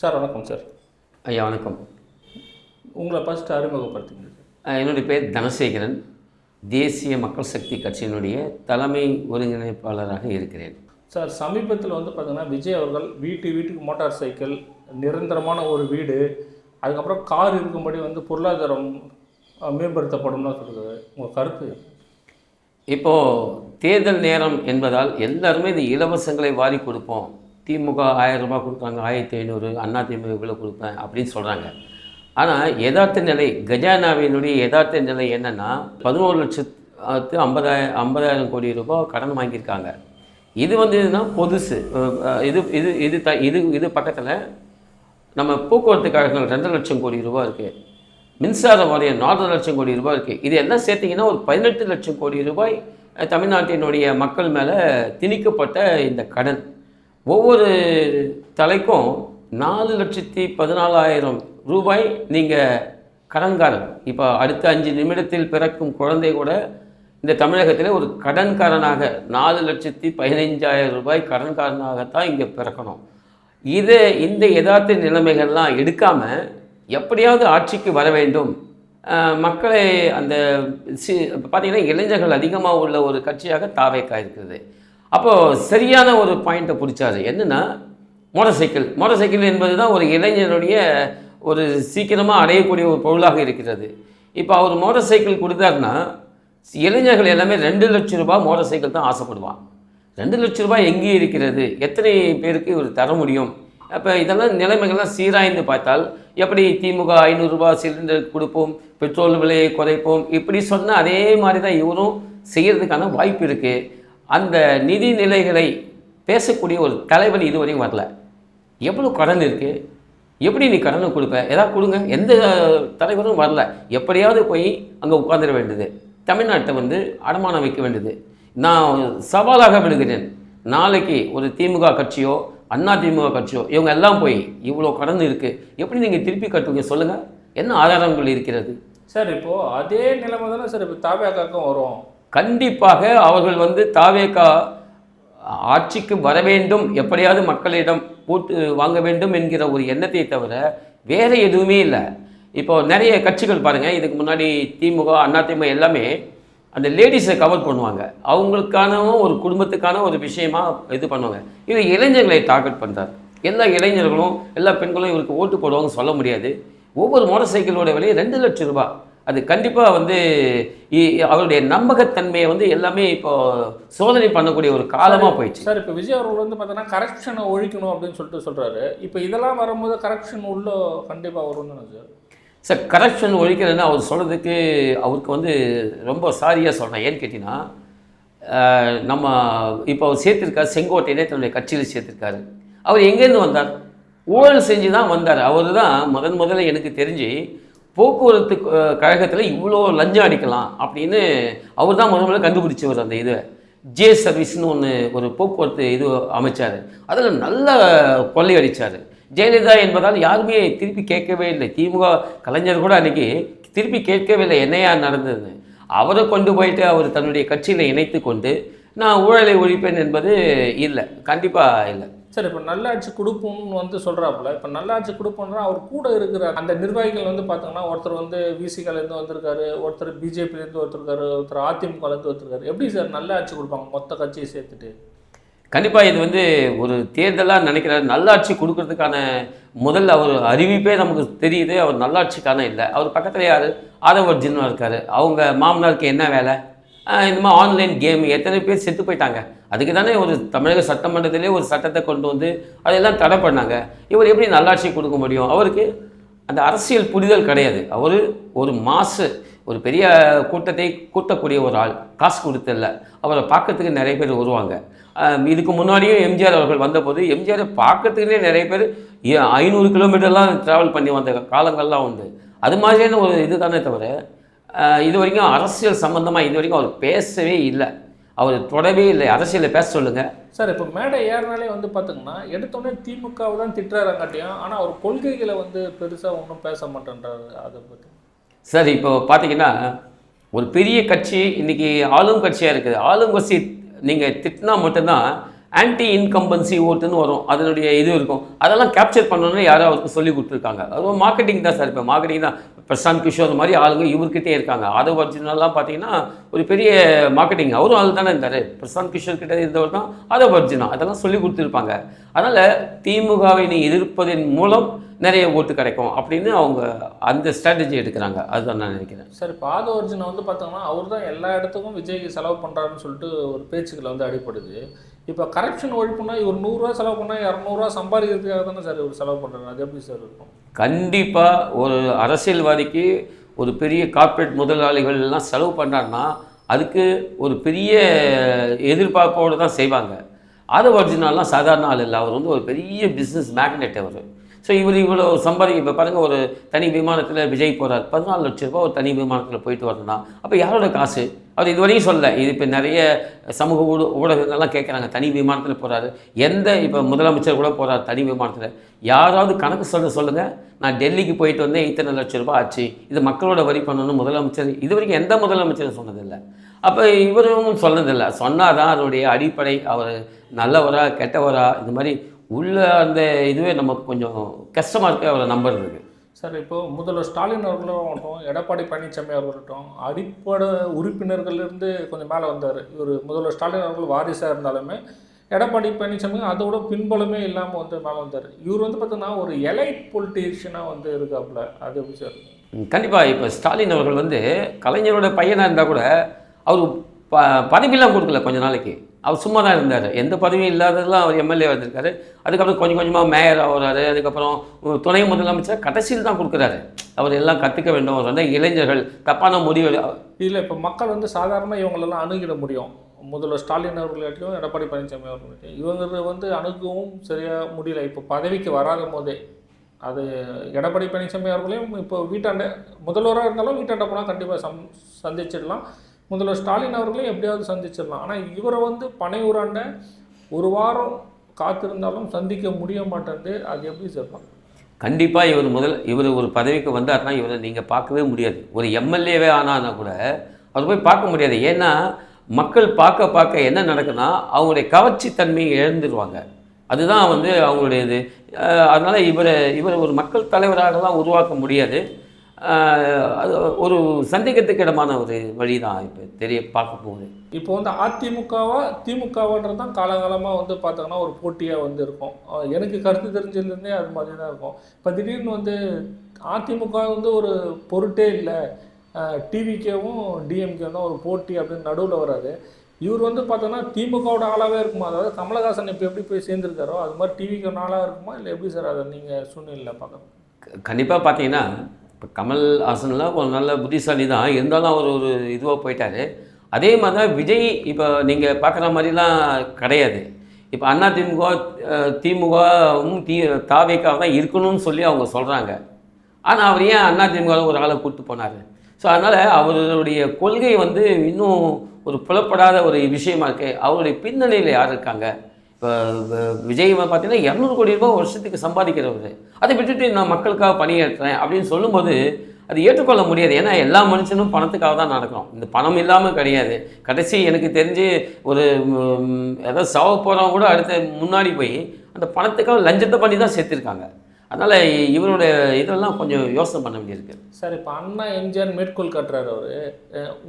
Sir வணக்கம் sir. ஐயா வணக்கம். உங்களை ஃபஸ்ட்டு அறிமுகப்படுத்திங்க என்னுடைய பேர் தனசேகரன். தேசிய மக்கள் சக்தி கட்சியினுடைய தலைமை ஒருங்கிணைப்பாளராக இருக்கிறேன். சார் சமீபத்தில் வந்து பார்த்தீங்கன்னா விஜய் அவர்கள் வீட்டு வீட்டுக்கு மோட்டார் சைக்கிள் நிரந்தரமான ஒரு வீடு அதுக்கப்புறம் கார் இருக்கும்படி வந்து பொருளாதாரம் மேம்படுத்தப்படும்னு சொல்கிறது உங்கள் கருத்து? இப்போது தேர்தல் நேரம் என்பதால் எல்லாருமே இந்த இலவசங்களை வாரி கொடுப்போம். திமுக ஆயிரம் ரூபாய் கொடுக்குறாங்க ஆயிரத்தி ஐநூறு அண்ணா திமுக இவ்வளோ கொடுப்பேன் அப்படின்னு சொல்கிறாங்க ஆனால் யதார்த்த நிலை கஜானாவினுடைய யதார்த்த நிலை என்னென்னா பதினோரு லட்சத்து ஐம்பதாயிரம் ஐம்பதாயிரம் கோடி ரூபாய் கடன் வாங்கியிருக்காங்க. இது வந்து இதுனா பொதுசு இது இது இது த இது இது பக்கத்தில் நம்ம போக்குவரத்து கழகங்கள் ரெண்டு லட்சம் கோடி ரூபாய் இருக்குது மின்சார வாரியம் நாலரை லட்சம் கோடி ரூபாய் இருக்குது இது எல்லாம் சேர்த்திங்கன்னா ஒரு பதினெட்டு லட்சம் கோடி ரூபாய் தமிழ்நாட்டினுடைய மக்கள் மேலே திணிக்கப்பட்ட இந்த கடன். ஒவ்வொரு தலைக்கும் நாலு லட்சத்தி பதினாலாயிரம் ரூபாய் நீங்கள் கடன்காரன் இப்போ அடுத்த அஞ்சு நிமிடத்தில் பிறக்கும் குழந்தை கூட இந்த தமிழகத்தில் ஒரு கடன்காரனாக நாலு லட்சத்தி பதினைஞ்சாயிரம் ரூபாய் கடன்காரனாகத்தான் இங்கே பிறக்கணும். இது இந்த யதார்த்த நிலைமைகள்லாம் எடுக்காமல் எப்படியாவது ஆட்சிக்கு வர வேண்டும். மக்களை அந்த சி பார்த்திங்கன்னா இளைஞர்கள் அதிகமாக உள்ள ஒரு கட்சியாக தாவேக்கா இருக்குது அப்போது சரியான ஒரு பாயிண்ட்டை பிடிச்சாரு. என்னென்னா மோட்டார் சைக்கிள் மோட்டார் சைக்கிள் என்பது தான் ஒரு இளைஞனுடைய ஒரு சீக்கிரமாக அடையக்கூடிய ஒரு பொருளாக இருக்கிறது. இப்போ அவர் மோட்டார் சைக்கிள் கொடுத்தாருன்னா இளைஞர்கள் எல்லாமே ரெண்டு லட்சம் ரூபாய் மோட்டார் சைக்கிள் தான் ஆசைப்படுவான் ரெண்டு லட்ச ரூபாய் எங்கே இருக்கிறது? எத்தனை பேருக்கு இவர் தர முடியும்? அப்போ இதெல்லாம் நிலைமைகள்லாம் சீராய்ந்து பார்த்தால் எப்படி திமுக ஐநூறுரூபா சிலிண்டர் கொடுப்போம் பெட்ரோல் விலையை குறைப்போம் இப்படி சொன்னால் அதே மாதிரி தான் இவரும் செய்கிறதுக்கான வாய்ப்பு இருக்குது அந்த நிதி நிலைகளை பேசக்கூடிய ஒரு தலைவன் இதுவரையும் வரல. எவ்வளோ கடன் இருக்குது எப்படி நீ கடனை கொடுப்ப? ஏதாவது கொடுங்க. எந்த தலைவரும் வரல. எப்படியாவது போய் அங்கே உட்காந்துட வேண்டியது. தமிழ்நாட்டை வந்து அடமானம் வைக்க வேண்டியது. நான் சவாலாக விடுகிறேன். நாளைக்கு ஒரு திமுக கட்சியோ அண்ணா திமுக கட்சியோ இவங்க எல்லாம் போய் இவ்வளோ கடன் இருக்குது எப்படி நீங்கள் திருப்பி கட்டுவீங்க? சொல்லுங்கள் என்ன ஆதாரங்கள் இருக்கிறது? சார் இப்போது அதே நிலைமை தானே சார் இப்போ தாபியாக்காக்கும் வரும். கண்டிப்பாக அவர்கள் வந்து தாவேகா ஆட்சிக்கு வர வேண்டும் எப்படியாவது மக்களிடம் போட்டு வாங்க வேண்டும் என்கிற ஒரு எண்ணத்தை தவிர வேறு எதுவுமே இல்லை. இப்போ நிறைய கட்சிகள் பாருங்கள் இதுக்கு முன்னாடி திமுக அதிமுக எல்லாமே அந்த லேடிஸை கவர் பண்ணுவாங்க. அவங்களுக்கான ஒரு குடும்பத்துக்கான ஒரு விஷயமா இது பண்ணுவாங்க. இது இளைஞர்களை டார்கெட் பண்ணுறாரு எல்லா இளைஞர்களும் எல்லா பெண்களும் இவருக்கு ஓட்டு போடுவாங்க சொல்ல முடியாது. ஒவ்வொரு மோட்டார் சைக்கிளோட விலையை ரெண்டு லட்சம் ரூபாய். அது கண்டிப்பாக வந்து அவருடைய நம்பகத்தன்மையை வந்து எல்லாமே இப்போ சோதனை பண்ணக்கூடிய ஒரு காலமாக போயிடுச்சு. சார் இப்போ விஜய் அவர்கள் வந்து பார்த்தீங்கன்னா கரப்ஷனை ஒழிக்கணும் அப்படின்னு சொல்லிட்டு சொல்கிறாரு இப்போ இதெல்லாம் வரும்போது கரப்ஷன் உள்ள கண்டிப்பாக வரும்னு சார்? சார் கரப்ஷன் ஒழிக்கிறதுன்னு அவர் சொல்கிறதுக்கு அவருக்கு வந்து ரொம்ப சாரியாக சொல்கிறேன் ஏன்னு கேட்டிங்கன்னா நம்ம இப்போ அவர் சேர்த்திருக்காரு செங்கோட்டையனே தன்னுடைய கட்சியில் சேர்த்திருக்காரு. அவர் எங்கேருந்து வந்தார்? ஊழல் செஞ்சு தான் வந்தார். அவர் தான் முதன் முதல்ல எனக்கு தெரிஞ்சு போக்குவரத்து கழகத்தில் இவ்வளோ லஞ்சம் அடிக்கலாம் அப்படின்னு அவர் தான் முதல் முதல்ல கண்டுபிடிச்சவர் அந்த இதை ஜே சர்வீஸ்னு ஒன்று ஒரு போக்குவரத்து இது அமைச்சார். அதில் நல்ல கொள்ளை அடித்தார் ஜெயலலிதா என்பதால் யாருமே திருப்பி கேட்கவே இல்லை. திமுக கலைஞர் கூட அன்றைக்கி திருப்பி கேட்கவே இல்லை. என்னையா நடந்ததுன்னு. அவரை கொண்டு போயிட்டு அவர் தன்னுடைய கட்சியில் இணைத்து கொண்டு நான் ஊழலை ஒழிப்பேன் என்பது இல்லை. கண்டிப்பாக இல்லை. சார் இப்போ நல்லாட்சி கொடுப்போம்னு வந்து சொல்கிறாப்புல இப்போ நல்லாட்சி கொடுப்போம்னா அவர் கூட இருக்கிற அந்த நிர்வாகிகள் வந்து பார்த்தோம்னா ஒருத்தர் வந்து விசிகாலேருந்து வந்திருக்காரு ஒருத்தர் பிஜேபிலேருந்து ஒருத்தருக்காரு ஒருத்தர் அதிமுகலேருந்து ஒருத்தருக்காரு எப்படி சார் நல்லாட்சி கொடுப்பாங்க மொத்த கட்சியை சேர்த்துட்டு? கண்டிப்பாக இது வந்து ஒரு தேர்தலாக நினைக்கிறாரு. நல்லாட்சி கொடுக்கறதுக்கான முதல் அவர் அறிவிப்பே நமக்கு தெரியுது. அவர் நல்லாட்சிக்கான இல்லை. அவர் பக்கத்தில் யார்? ஆதவர் ஜின்னா இருக்கார். அவங்க மாமனாருக்கு என்ன வேலை? இந்த மாதிரி ஆன்லைன் கேம் எத்தனை பேர் செத்து போயிட்டாங்க. அதுக்கு தானே ஒரு தமிழக சட்டமன்றத்திலே ஒரு சட்டத்தை கொண்டு வந்து அதெல்லாம் தடை பண்ணாங்க. இவர் எப்படி நல்லாட்சி கொடுக்க முடியும்? அவருக்கு அந்த அரசியல் புரிதல் கிடையாது. அவர் ஒரு மாசு ஒரு பெரிய கூட்டத்தை கூட்டக்கூடிய ஒரு ஆள் காசு கொடுத்தல அவரை பார்க்கறதுக்கு நிறைய பேர் வருவாங்க. இதுக்கு முன்னாடியும் எம்ஜிஆர் அவர்கள் வந்தபோது எம்ஜிஆரை பார்க்கறதுக்குனே நிறைய பேர் ஏ- ஐநூறு கிலோமீட்டர்லாம் ட்ராவல் பண்ணி வந்த காலங்கள்லாம் உண்டு. அது மாதிரியான ஒரு இது தானே தவிர இது வரைக்கும் அரசியல் சம்மந்தமாக இது வரைக்கும் அவர் பேசவே இல்லை. அவர் தொடவே இல்லை. அரசியலில் பேச சொல்லுங்கள் சார் இப்போ மேடை ஏறினாலே வந்து பார்த்தீங்கன்னா எடுத்தோடனே திமுகவை தான் திட்டுறாங்காட்டியும் ஆனால் அவர் கொள்கைகளை வந்து பெருசாக ஒன்றும் பேச மாட்டேன்றாரு. அதை பற்றி சார் இப்போ பார்த்தீங்கன்னா ஒரு பெரிய கட்சி இன்னைக்கு ஆளும் கட்சியாக இருக்குது. ஆளும் கட்சி நீங்கள் திட்டினா மட்டும்தான் ஆன்டி இன்கம்பன்சி ஓட்டுன்னு வரும். அதனுடைய இது இருக்கும். அதெல்லாம் கேப்சர் பண்ணணும்னு யாரோ அவருக்கு சொல்லி கொடுத்துருக்காங்க. அதுவும் மார்க்கெட்டிங் தான் சார் இப்போ மார்க்கெட்டிங் தான். பிரசாந்த் கிஷோர் மாதிரி ஆளுங்க இவர்கிட்டே இருக்காங்க. ஆதவ் அர்ஜுனெல்லாம் பார்த்தீங்கன்னா ஒரு பெரிய மார்க்கெட்டிங் அவரும் ஆள் தானே இருந்தார். பிரசாந்த் கிஷோர் கிட்ட இருந்தவர் தான் ஆதவ் அர்ஜுனா அதெல்லாம் சொல்லி கொடுத்துருப்பாங்க. அதனால் திமுகவை நீ எதிர்ப்பதன் மூலம் நிறைய ஓட்டு கிடைக்கும் அப்படின்னு அவங்க அந்த ஸ்ட்ராட்டஜி எடுக்கிறாங்க. அதுதான் நான் நினைக்கிறேன். சார் இப்போ ஆதவ அர்ஜுனை வந்து பார்த்தோம்னா அவர் தான் எல்லா இடத்துக்கும் விஜய்க்கு செலவு பண்ணுறாருன்னு சொல்லிட்டு ஒரு பேச்சுக்களை வந்து அடிப்படுது இப்போ கரப்ஷன் ஒழிப்புனா இவர் நூறுரூவா செலவு பண்ணால் இரநூறுவா சம்பாதிக்கிறதுக்காக தானே சார் இவர் செலவு பண்ணுறாரு அது எப்படி சார் இருக்கும்? கண்டிப்பாக ஒரு அரசியல்வாதிக்கு ஒரு பெரிய கார்ப்பரேட் முதலாளிகள் எல்லாம் செலவு பண்ணுறாருன்னா அதுக்கு ஒரு பெரிய எதிர்பார்ப்போடு தான் செய்வாங்க. அது ஒரிஜினல்லாம் சாதாரண ஆள் இல்லை. அவர் வந்து ஒரு பெரிய பிஸ்னஸ் மேக்னெட் அவர். ஸோ இவர் இவ்வளோ சம்பாதிக்க இப்போ பாருங்கள் ஒரு தனி விமானத்தில் விஜய் போகிறார் பதினாலு லட்ச ரூபா ஒரு தனி விமானத்தில் போயிட்டு வரணும்னா அப்போ யாரோட காசு? அவர் இதுவரையும் சொல்ல இது இப்போ நிறைய சமூக ஊட ஊடகங்கள்லாம் கேட்குறாங்க தனி விமானத்தில் போகிறாரு எந்த இப்போ முதலமைச்சர் கூட போகிறார் தனி விமானத்தில். யாராவது கணக்கு சொல்ல சொல்லுங்கள் நான் டெல்லிக்கு போயிட்டு வந்தேன் இத்தனை லட்ச ரூபாய் ஆச்சு. இது மக்களோட வரி பண்ணணும் முதலமைச்சர் இது வரைக்கும் எந்த முதலமைச்சரும் சொன்னதில்லை. அப்போ இவரும் சொன்னதில்லை. சொன்னால் தான் அதனுடைய அடிப்படை அவர் நல்லவரா கெட்டவரா இது மாதிரி உள்ள அந்த இதுவே நமக்கு கொஞ்சம் கஷ்டமாக இருக்குது அவரை நம்புறதுக்கு. சார் இப்போ முதல்வர் ஸ்டாலின் அவர்களும் ஆகட்டும் எடப்பாடி பழனிசாமி அவர்களாகட்டும் அடிப்படை உறுப்பினர்கள்லேருந்து கொஞ்சம் மேலே வந்தார். இவர் முதல்வர் ஸ்டாலின் அவர்கள் வாரிசாக இருந்தாலுமே எடப்பாடி பழனிசாமி அதோட பின்பலமே இல்லாமல் வந்து மேலே வந்தார். இவர் வந்து பார்த்தீங்கன்னா ஒரு எலைட் பொலிட்டீஷியனாக வந்து இருக்காப்புல அது எப்படி சார்? கண்டிப்பாக இப்போ ஸ்டாலின் அவர்கள் வந்து கலைஞரோட பையனாக இருந்தால் கூட அவர் ப பதவியெல்லாம் கொடுக்கல கொஞ்ச நாளைக்கு. அவர் சும்மா தான் இருந்தார். எந்த பதவியும் இல்லாததெல்லாம் அவர் எம்எல்ஏ வந்திருக்காரு. அதுக்கப்புறம் கொஞ்சம் கொஞ்சமாக மேயர் ஆகிறாரு. அதுக்கப்புறம் துணை முதலமைச்சர் கடைசியில் தான் கொடுக்குறாரு. அவர் எல்லாம் கற்றுக்க வேண்டும் அவர் வந்து இளைஞர்கள். தப்பான முடிவு இல்லை இப்போ மக்கள் வந்து சாதாரணமாக இவங்களெல்லாம் அணுகிட முடியும். முதல்வர் ஸ்டாலின் அவர்களாட்டியும் எடப்பாடி பழனிசாமி அவர்களாட்டியும் இவங்க வந்து அணுகவும் சரியாக முடியல. இப்போ பதவிக்கு வராத போதே. அது எடப்பாடி பழனிசாமி அவர்களையும் இப்போ வீட்டாண்ட முதல்வராக இருந்தாலும் வீட்டாண்ட போனால் கண்டிப்பாக சம் சந்திச்சிடலாம். முதல்வர் ஸ்டாலின் அவர்களையும் எப்படியாவது சந்திச்சிடலாம். ஆனால் இவரை வந்து பனையூராண்ட ஒரு வாரம் காத்திருந்தாலும் சந்திக்க முடிய மாட்டேங்குது அது எப்படி சொல்லலாம் கண்டிப்பாக இவர் முதல் இவர் ஒரு பதவிக்கு வந்தார்னா இவரை நீங்கள் பார்க்கவே முடியாது. ஒரு எம்எல்ஏவே ஆனான்னா கூட அவர் போய் பார்க்க முடியாது. ஏன்னா மக்கள் பார்க்க பார்க்க என்ன நடக்குன்னா அவங்களுடைய கவர்ச்சி தன்மையை இழந்துருவாங்க. அதுதான் வந்து அவங்களுடைய இது அதனால் இவரை இவர் ஒரு மக்கள் தலைவராகலாம் உருவாக்க முடியாது. அது ஒரு சந்தேகத்துக்கு இடமான ஒரு வழி தான் இப்போ தெரிய பார்க்க போகுது. இப்போ வந்து அதிமுகவா திமுகவான்றது தான் காலகாலமாக வந்து பார்த்தோங்கன்னா ஒரு போட்டியாக வந்து இருக்கும். எனக்கு கருத்து தெரிஞ்சதுலேருந்தே அது மாதிரி தான் இருக்கும். இப்போ திடீர்னு வந்து அதிமுக வந்து ஒரு பொருட்டே இல்லை. டிவிகேவும் டிஎம்கேவும் தான் ஒரு போட்டி அப்படின்னு நடுவில் வராது. இவர் வந்து பார்த்தோன்னா திமுகவோட ஆளாகவே இருக்குமா? அதாவது கமலஹாசன் இப்போ எப்படி போய் சேர்ந்துருக்காரோ அது மாதிரி டிவிக்கு ஆளாக இருக்குமா? இல்லை எப்படி சார் அதை நீங்கள் சூழ்நிலையில் பார்க்கணும்? கண்டிப்பாக பார்த்தீங்கன்னா இப்போ கமல் ஹாசன்லாம் ஒரு நல்ல புத்திசாலி தான். இருந்தாலும் அவர் ஒரு இதுவாக போயிட்டார். அதே மாதிரி தான் விஜய் இப்போ நீங்கள் பார்க்குற மாதிரிலாம் கிடையாது. இப்போ அண்ணா திமுக திமுகவும் தி தாவேக்காக தான் இருக்கணும்னு சொல்லி அவங்க சொல்கிறாங்க ஆனால் அவர் ஏன் அண்ணா திமுக ஒரு ஆளை கூப்பிட்டு போனார்? ஸோ அதனால் அவருடைய கொள்கை வந்து இன்னும் ஒரு புலப்படாத ஒரு விஷயமா இருக்குது அவருடைய பின்னணியில் யார் இருக்காங்க? இப்போ விஜய் பார்த்தீங்கன்னா இரநூறு கோடி ரூபாய் வருஷத்துக்கு சம்பாதிக்கிறவர். அதை விட்டுட்டு நான் மக்களுக்காக பணியாற்றுறேன் அப்படின்னு சொல்லும்போது அது ஏற்றுக்கொள்ள முடியாது. ஏன்னா எல்லா மனுஷனும் பணத்துக்காக தான் நடக்கிறோம் இந்த பணம் இல்லாமல் கிடையாது. கடைசி எனக்கு தெரிஞ்சு ஒரு ஏதோ ஏதாவது சாவ போகிறவங்க கூட அடுத்த முன்னாடி போய் அந்த பணத்துக்காக லஞ்சத்தை பண்ணி தான் சேர்த்துருக்காங்க. அதனால் இவரோட இதெல்லாம் கொஞ்சம் யோசனை பண்ண வேண்டியிருக்கு. சார் இப்போ அண்ணா எம்ஜிஆர் மேற்கோள் காட்டுறாரு அவர்.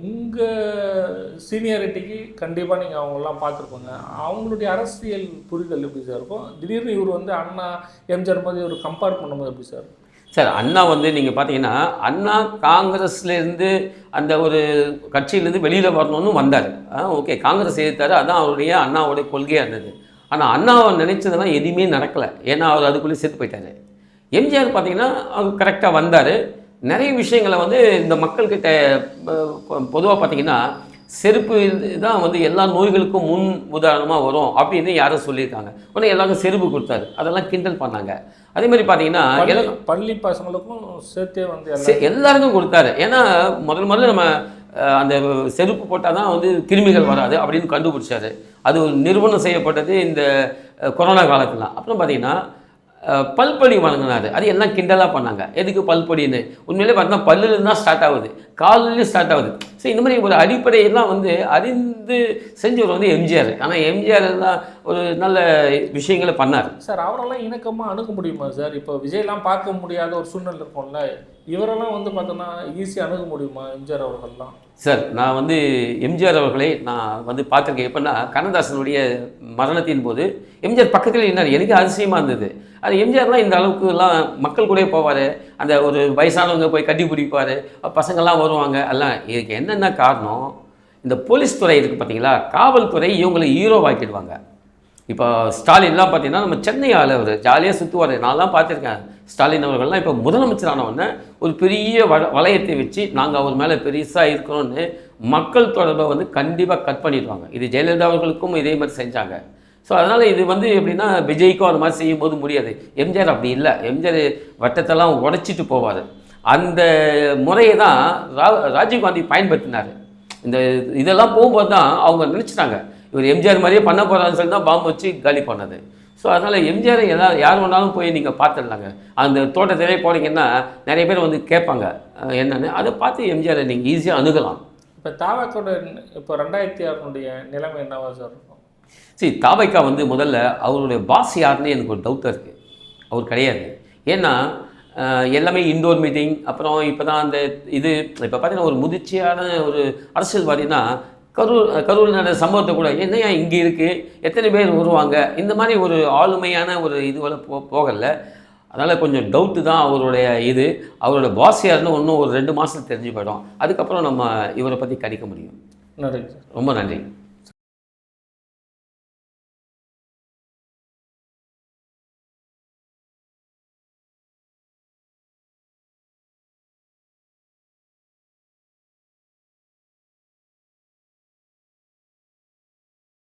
உங்கள் சீனியாரிட்டிக்கு கண்டிப்பாக நீங்கள் அவங்களெலாம் பார்த்துருப்போங்க. அவங்களுடைய அரசியல் புரிதல் எப்படி சார் இருக்கும்? திடீர்னு இவர் வந்து அண்ணா எம்ஜிஆர் மாதிரி ஒரு கம்பேர் பண்ணும்போது எப்படி சார்? சார் அண்ணா வந்து நீங்கள் பார்த்தீங்கன்னா அண்ணா காங்கிரஸ்லேருந்து அந்த ஒரு கட்சியிலேருந்து வெளியில் வரணும்னு வந்தார். ஓகே காங்கிரஸ் எதிர்த்தாரு அதான் அவருடைய அண்ணாவுடைய கொள்கையாக இருந்தது. ஆனால் அண்ணாவை நினைச்சதெல்லாம் எதுவுமே நடக்கலை. ஏன்னா அவர் அதுக்குள்ளே செத்து போயிட்டாரு. எம்ஜிஆர் பார்த்தீங்கன்னா அவர் கரெக்டாக வந்தார். நிறைய விஷயங்களை வந்து இந்த மக்கள்கிட்ட பொதுவாக பார்த்தீங்கன்னா செருப்பு தான் வந்து எல்லா நோய்களுக்கும் முன் உதாரணமாக வரும் அப்படின்னு யாரும் சொல்லியிருக்காங்க. உடனே எல்லாருக்கும் செருப்பு கொடுத்தாரு. அதெல்லாம் கிண்டல் பண்ணாங்க. அதே மாதிரி பார்த்தீங்கன்னா பள்ளி- பசங்களுக்கும் சேர்த்தே வந்து எல்லாருக்கும் கொடுத்தாரு. ஏன்னா முதல் முதல்ல நம்ம அந்த செருப்பு போட்டால் தான் வந்து கிருமிகள் வராது அப்படின்னு கண்டுபிடிச்சாரு. அது ஒரு நிறுவனம் செய்யப்பட்டது இந்த கொரோனா காலத்துல அப்புறம் பார்த்தீங்கன்னா பல்பொடி வழங்கினார். அது எல்லாம் கிண்டலாக பண்ணாங்க? எதுக்கு பல்பொடின்னு உண்மையிலே பார்த்தீங்கன்னா பல்லுல தான் ஸ்டார்ட் ஆகுது. காலையில ஸ்டார்ட் ஆகுது. ஸோ இந்த மாதிரி ஒரு அடிப்படையெல்லாம் வந்து அறிந்து செஞ்சவர் வந்து எம்ஜிஆர். ஆனால் எம்ஜிஆர் எல்லாம் ஒரு நல்ல விஷயங்களை பண்ணார். சார் அவரெல்லாம் இணக்கமாக அணுக முடியுமா சார்? இப்போ விஜய்லாம் பார்க்க முடியாத ஒரு சூழ்நிலை இருக்கும்ல. இவரெல்லாம் வந்து பார்த்தோன்னா ஈஸியாக அணுக முடியுமா எம்ஜிஆர் அவர்கள்லாம்? சார் நான் வந்து எம்ஜிஆர் அவர்களை நான் வந்து பார்த்துருக்கேன். எப்படின்னா கண்ணதாசனுடைய மரணத்தின் போது எம்ஜிஆர் பக்கத்தில் என்ன எனக்கு அதிசயமாக இருந்தது. அது எம்ஜிஆர்லாம் இந்த அளவுக்குலாம் மக்கள் கூடயே போவார். அந்த ஒரு வயசானவங்க போய் கட்டி பிடிப்பார். பசங்கள்லாம் வருவாங்க. எல்லாம் இதுக்கு என்னென்ன காரணம்? இந்த போலீஸ் துறை இருக்குது பார்த்தீங்களா? காவல்துறை இவங்களை ஹீரோவாக்கிடுவாங்க இப்போ ஸ்டாலின்லாம் பார்த்தீங்கன்னா நம்ம சென்னை ஆள் அவர் ஜாலியாக சுற்றுவார் நான்லாம் பார்த்துருக்கேன் ஸ்டாலின் அவர்கள்லாம் இப்போ முதலமைச்சரானவொடனே ஒரு பெரிய வ வளையத்தை வச்சு நாங்கள் அவர் மேலே பெருசாக இருக்கணும்னு மக்கள் தொடர்பை வந்து கண்டிப்பாக கட் பண்ணிடுவாங்க. இது ஜெயலலிதா அவர்களுக்கும் இதே மாதிரி செஞ்சாங்க. ஸோ அதனால் இது வந்து எப்படின்னா விஜய்க்கும் அது மாதிரி செய்யும்போது முடியாது. எம்ஜிஆர் அப்படி இல்லை. எம்ஜிஆர் வட்டத்தெல்லாம் உடைச்சிட்டு போவார். அந்த முறையை தான் ரா ராஜீவ்காந்தி பயன்படுத்தினார். இந்த இதெல்லாம் போகும்போது தான் அவங்க நினச்சிட்டாங்க. இவர் எம்ஜிஆர் மாதிரியே பண்ண போகிறான்னு சொல்லி தான் பாம்பு வச்சு காலி பண்ணது. ஸோ அதனால் எம்ஜிஆர் எல்லாம் யார் வேணாலும் போய் நீங்கள் பார்த்துடலாங்க. அந்த தோட்டத்திலே போனீங்கன்னா நிறைய பேர் வந்து கேட்பாங்க என்னன்னு. அதை பார்த்து எம்ஜிஆரை நீங்கள் ஈஸியாக அணுகலாம். இப்போ தாவாக்கோட இப்போ ரெண்டாயிரத்தி ஆறுனுடைய நிலைமை என்னவா சார் இருக்கும்? சரி தாவைக்கா வந்து முதல்ல அவருடைய பாஸ் யாருன்னு எனக்கு ஒரு டவுட்டாக இருக்குது அவர் கிடையாது. ஏன்னா எல்லாமே இண்டோர் மீட்டிங் அப்புறம் இப்போ தான் அந்த இது இப்போ பார்த்தீங்கன்னா ஒரு முதிர்ச்சியான ஒரு அரசியல்வாதினா கரூர் கரூர் நடந்த சம்பவத்தை கூட என்னையா இங்கே இருக்குது எத்தனை பேர் வருவாங்க? இந்த மாதிரி ஒரு ஆளுமையான ஒரு இதுவரை போ போகலை. அதனால் கொஞ்சம் டவுட்டு தான் அவருடைய இது. அவரோட பாஸ் யாருன்னு இன்னும் ஒரு ரெண்டு மாதம் தெரிஞ்சு போயிடும். அதுக்கப்புறம் நம்ம இவரை பற்றி கணிக்க முடியும். நன்றி ரொம்ப நன்றி.